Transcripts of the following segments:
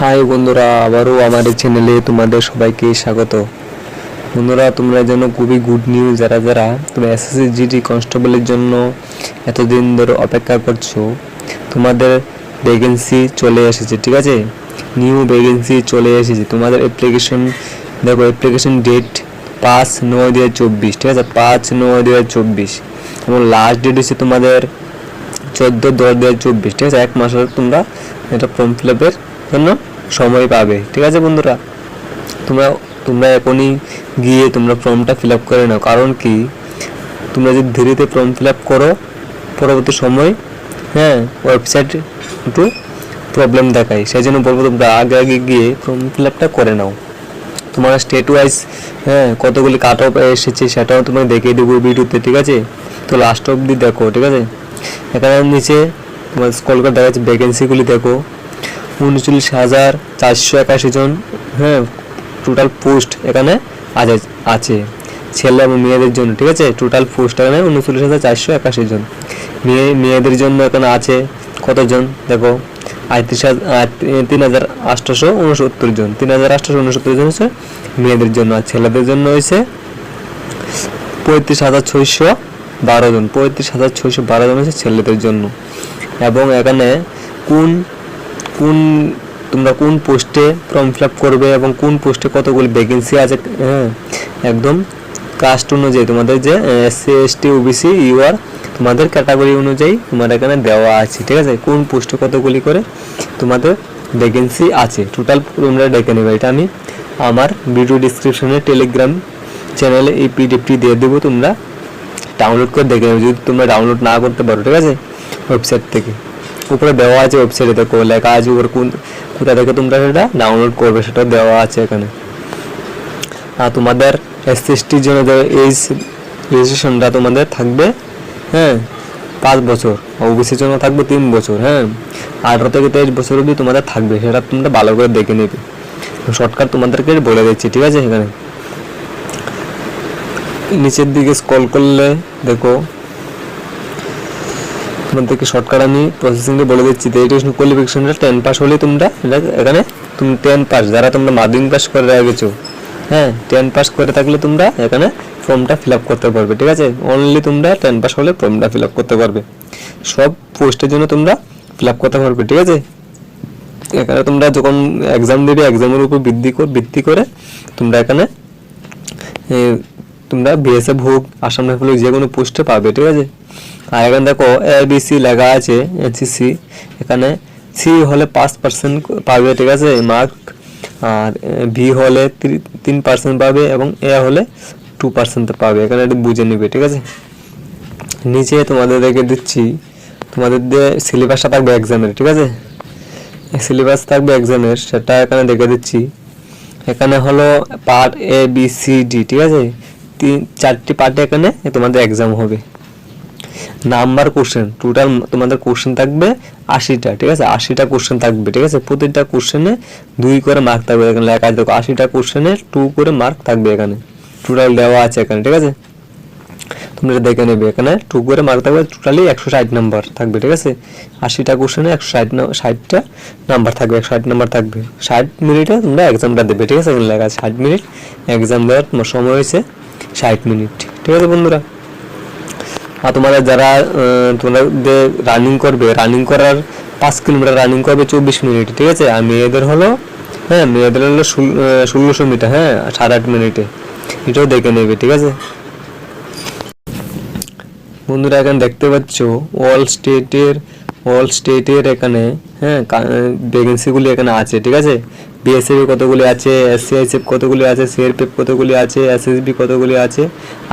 High বন্ধুরা, আবারও আমার এই চ্যানেলে তোমাদের সবাইকে স্বাগত। বন্ধুরা, তোমরা যেন খুবই গুড নিউজ যারা যারা তোমরা এসএসসি জিডি কনস্টেবলের জন্য এতদিন ধরে অপেক্ষা করছ, তোমাদের ভ্যাকেন্সি চলে এসেছে, ঠিক আছে? নিউ ভ্যাকেন্সি চলে এসেছে। তোমাদের অ্যাপ্লিকেশন দেখো অ্যাপ্লিকেশন ডেট পাঁচ নয় দু চব্বিশ, ঠিক আছে? পাঁচ নয় দু চব্বিশ। এবং লাস্ট ডেট হচ্ছে তোমাদের চোদ্দ দশ দু চব্বিশ, ঠিক আছে? এক মাসের তোমরা এটা ফর্ম ফিল আপের জন্য সময় পাবে। ঠিক আছে বন্ধুরা? তোমরা তোমরা এখনই গিয়ে তোমরা ফর্মটা ফিল আপ করে নাও। কারণ কি? তোমরা যদি ধীরেতে ফর্ম ফিল আপ করো, পরবর্তী সময় হ্যাঁ ওয়েবসাইট একটু প্রবলেম দেখায়। সেই জন্য বলব তোমরা আগে আগে গিয়ে ফর্ম ফিল আপটা করে নাও। তোমার স্টেট ওয়াইজ হ্যাঁ কতগুলি কাট অফ এসেছে সেটাও তোমাকে দেখিয়ে দেবো ভিডিওতে, ঠিক আছে? তো লাস্ট অবধি দেখো, ঠিক আছে? এখানে নিচে তোমার স্কল করে দেখা যাচ্ছে ভ্যাকেন্সিগুলি দেখো। উনচল্লিশ হাজার চারশো একাশি জন হ্যাঁ টোটাল পোস্ট এখানে আছে ছেলে এবং মেয়েদের জন্য, ঠিক আছে? টোটাল পোস্ট এখানে উনচল্লিশ হাজার চারশো একাশি জন। মেয়ে, মেয়েদের জন্য এখানে আছে কতজন? দেখো, আটত্রিশ হাজার তিন হাজার আটশোশো উনসত্তর জন। তিন হাজার আটশোশো উনসত্তর জন হচ্ছে মেয়েদের জন্য, আর ছেলেদের জন্য হয়েছে পঁয়ত্রিশ হাজার ছয়শো বারো জন। পঁয়ত্রিশ হাজার ছয়শো বারো জন হচ্ছে ছেলেদের জন্য। এবং এখানে কোন কোন, তোমরা কোন পোস্টে ফর্ম ফিল করবে এবং কোন পোস্টে কতগুলি ভ্যাকেন্সি আছে? হ্যাঁ একদম। কাস্ট অনুযায়ী তোমাদের যে C SC ST OBC UR তোমাদের ক্যাটাগরি অনুযায়ী তোমার এখানে দেওয়া আছে, ঠিক আছে? কোন পোস্টে কতগুলি করে তোমাদের ভ্যাকেন্সি আছে? টোটাল তোমরা ডেকে নেবে। এটা আমি আমার ভিডিও ডিসক্রিপশনে টেলিগ্রাম চ্যানেলে এই পিডিএফটি দিয়ে দেবো, তোমরা ডাউনলোড করে দেখে নেবে। যদি তোমরা ডাউনলোড না করতে পারো, ঠিক আছে? ওয়েবসাইট থেকে। উপরে দেওয়া আছে ওয়েবসাইটে দেখো, লেখা আছে উপরে কোন কোথা থেকে তোমরা সেটা ডাউনলোড করবে, সেটা দেওয়া আছে এখানে। আর তোমাদের এসসি এসটির জন্য যে এইজ রেজিস্ট্রেশনটা তোমাদের থাকবে হ্যাঁ পাঁচ বছর। ওবিসির জন্য থাকবে তিন বছর হ্যাঁ। আঠারো থেকে তেইশ বছর অবধি তোমাদের থাকবে, সেটা তোমরা ভালো করে দেখে নেবে। শর্টকাট তোমাদেরকে বলে দিচ্ছি, ঠিক আছে এখানে। নিচের দিকে স্ক্রল করলে দেখো তোমাদেরকে শর্টকাট আমি প্রসেসিংটা বলে দিচ্ছি। তো এডুকেশন কোয়ালিফিকেশনটা টেন পাস হলে তোমরা এখানে তুমি টেন পাস যারা তোমরা মাধ্যমিক পাস করে গেছো হ্যাঁ টেন পাস করে থাকলে তোমরা এখানে ফর্মটা ফিল আপ করতে পারবে, ঠিক আছে? অনলি তোমরা টেন পাস হলে ফর্মটা ফিল আপ করতে পারবে। সব পোস্টের জন্য তোমরা ফিল আপ করতে পারবে, ঠিক আছে? এখানে তোমরা যখন এক্সাম দেবে এক্সামের উপর ভিত্তি করে ভিত্তি করে তোমরা এখানে তোমরা বিএসএফ হোক আসাম রাইফেল যে কোনো পোস্টে পাবে, ঠিক আছে? আর এখানে দেখো এ বি সি লেখা আছে এনসিসি এখানে সি হলে পাঁচ পার্সেন্ট পাবে, ঠিক আছে মার্ক আর ভি হলে তিন পার্সেন্ট পাবে এবং এ হলে টু পার্সেন্ট পাবে, এখানে একটু বুঝে নিবে, ঠিক আছে? নিচে তোমাদের দেখে দিচ্ছি তোমাদের যে সিলেবাসটা থাকবে এক্সামের ঠিক আছে? সিলেবাস থাকবে এক্সামের সেটা এখানে দেখে দিচ্ছি। এখানে হলো part A B C D ঠিক আছে? তিন, চারটি পার্টে এখানে তোমাদের এক্সাম হবে। নাম্বার কোশ্চেন টোটাল তোমাদের কোশ্চেন থাকবে আশিটা, ঠিক আছে? আশিটা কোশ্চেন থাকবে, ঠিক আছে? প্রতিটা কোশ্চেনে দুই করে মার্ক থাকবে এখানে। লেখা দেখো, আশিটা কোশ্চেনে টু করে মার্ক থাকবে এখানে। টোটাল দেওয়া আছে এখানে, ঠিক আছে? তোমরা দেখে নেবে। এখানে টু করে মার্ক থাকবে টোটালি একশো ষাট নাম্বার থাকবে, ঠিক আছে? আশিটা কোশ্চেনে একশো ষাট ষাটটা নাম্বার থাকবে, একশো ষাট নাম্বার থাকবে। ষাট মিনিটে তোমরা এক্সামটা দেবে, ঠিক আছে? লেখা ষাট মিনিট এক্সাম দেওয়ার সময় হয়েছে ষাট মিনিট, ঠিক আছে বন্ধুরা? আর তোমাদের যারা তোমাদের রানিং করবে রানিং করার পাঁচ কিলোমিটার রানিং করবে চব্বিশ মিনিট, ঠিক আছে? আর মেয়েদের হলো হ্যাঁ মেয়েদের হলো ষোলোশো মিটার হ্যাঁ সাড়ে আট মিনিটে। এটাও দেখে নেবে, ঠিক আছে? বন্ধুরা, এখানে দেখতে পাচ্ছ অল স্টেটের অল স্টেটের এখানে হ্যাঁ ভ্যাকেন্সিগুলি এখানে আছে, ঠিক আছে? বিএসএফ কতগুলি আছে এসসিআইসএফ কতগুলি আছে সিআরপিএফ কতগুলি আছে এসএসবি কতগুলি আছে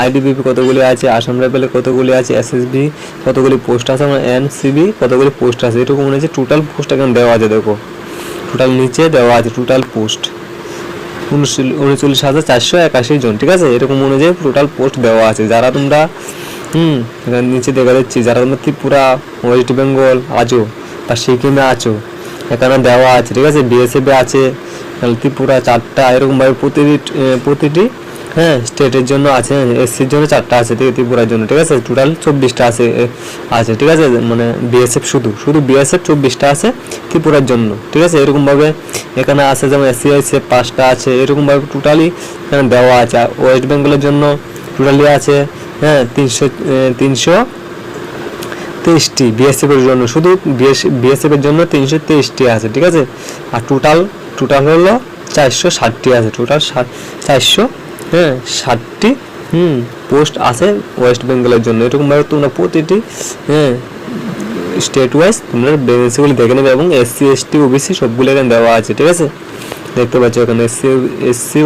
আইডিবিপি কতগুলি আছে আসাম রাইফেলে কতগুলি আছে এসএসবি কতগুলি পোস্ট আছে আমার এনসিবি কতগুলি পোস্ট আছে। এটুকু মনে হচ্ছে টোটাল পোস্ট এখানে দেওয়া আছে, দেখো। টোটাল নিচে দেওয়া আছে টোটাল পোস্ট উনচল্লিশ হাজার চারশো একাশি জন, ঠিক আছে? এরকম অনুযায়ী টোটাল পোস্ট দেওয়া আছে। যারা তোমরা, হুম নিচে দেখা যাচ্ছে, যারা তোমরা ত্রিপুরা ওয়েস্ট বেঙ্গল আছো বা সিকিমে আছো। এখানে দেওয়া আছে, ঠিক আছে? বিএসএফে আছে ত্রিপুরা চারটা এরকমভাবে প্রতিটি প্রতিটি হ্যাঁ স্টেটের জন্য আছে এসসির জন্য চারটা আছে, ঠিক ত্রিপুরার জন্য, ঠিক আছে? টোটাল চব্বিশটা আছে আছে, ঠিক আছে? মানে বিএসএফ শুধু শুধু বিএসএফ চব্বিশটা আছে ত্রিপুরার জন্য, ঠিক আছে? এরকমভাবে এখানে আছে, যেমন এসসি আছে পাঁচটা আছে এরকমভাবে টোটালি এখানে দেওয়া আছে ওয়েস্ট বেঙ্গলের জন্য টোটালি আছে হ্যাঁ তিনশো তিনশো তেইশটি বিএসএফ এর জন্য, শুধু বিএসএফ এর জন্য তিনশো তেইশটি আছে, ঠিক আছে? আর টোটাল টোটাল হলো চারশো ষাটটি আছে টোটাল চারশো হ্যাঁ ষাটটি, হুম পোস্ট আছে ওয়েস্ট বেঙ্গলের জন্য। এরকমভাবে তোমরা প্রতিটি হ্যাঁ স্টেট ওয়াইজ তোমরা ভ্যাকেন্সিগুলো দেখে নেবে এবং এসসি এসটি ওবিসি সবগুলো এখানে দেওয়া আছে, ঠিক আছে? দেখতে পাচ্ছ এখানে SC SC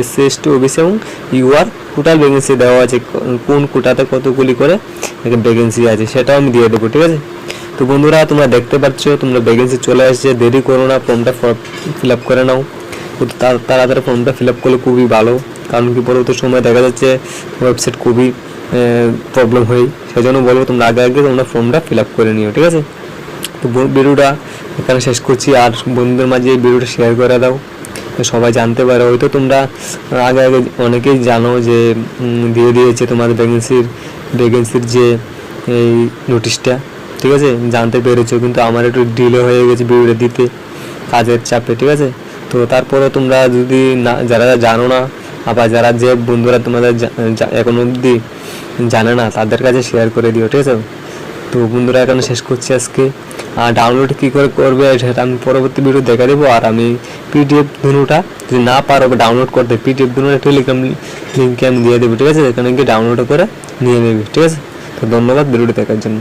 SC ST OBC এবং ইউআর টোটাল ভ্যাকেন্সি দেওয়া আছে, কোন কোটাতে কতগুলি করে ভ্যাকেন্সি আছে সেটাও আমি দিয়ে দেবো, ঠিক আছে? তো বন্ধুরা, তোমরা দেখতে পাচ্ছ, তোমরা ভ্যাকেন্সি চলে আসছে, দেরি করো না, ফর্মটা ফিল আপ করে নাও। তাড়াতাড়ি ফর্মটা ফিল আপ করলে খুবই ভালো, কারণ কি পরবর্তী সময় দেখা যাচ্ছে ওয়েবসাইট খুবই প্রবলেম হয় সেই জন্য বলব তোমরা আগে আগে তোমরা ফর্মটা ফিল আপ করে নিও, ঠিক আছে? তো ভিডিওটা এখানে শেষ করছি। আর বন্ধুদের মাঝে এই ভিডিওটা শেয়ার করে দাও। সবাই জানতে পারে। হয়তো তোমরা আগে আগে অনেকেই জানো যে দিয়ে দিয়েছে তোমাদের ভ্যাকেন্সির ভ্যাকেন্সির যে, এই নোটিশটা ঠিক আছে? জানতে পেরেছ। কিন্তু আমার একটু ডিলে হয়ে গেছে ভিডিওটা দিতে, কাজের চাপে। ঠিক আছে? তো তারপরে তোমরা যদি না, যারা জানো না, আবার যারা যে বন্ধুরা তোমাদের এখন অবধি জানে না, তাদের কাছে শেয়ার করে দিও। ঠিক আছে? তো বন্ধুরা, এখানে শেষ করছি আজকে। আর ডাউনলোড কী করে করবে সেটা আমি পরবর্তী ভিডিও দেখে দেবো। আর আমি পিডিএফ ধনুটা যদি না পারো ডাউনলোড করতে পিডিএফ ধনুটা টেলিগ্রাম লিঙ্কে আমি দিয়ে দেবো, ঠিক আছে? এখানে গিয়ে ডাউনলোড করে নিয়ে নেবে, ঠিক আছে? তো ধন্যবাদ ভিডিওটি দেখার জন্য।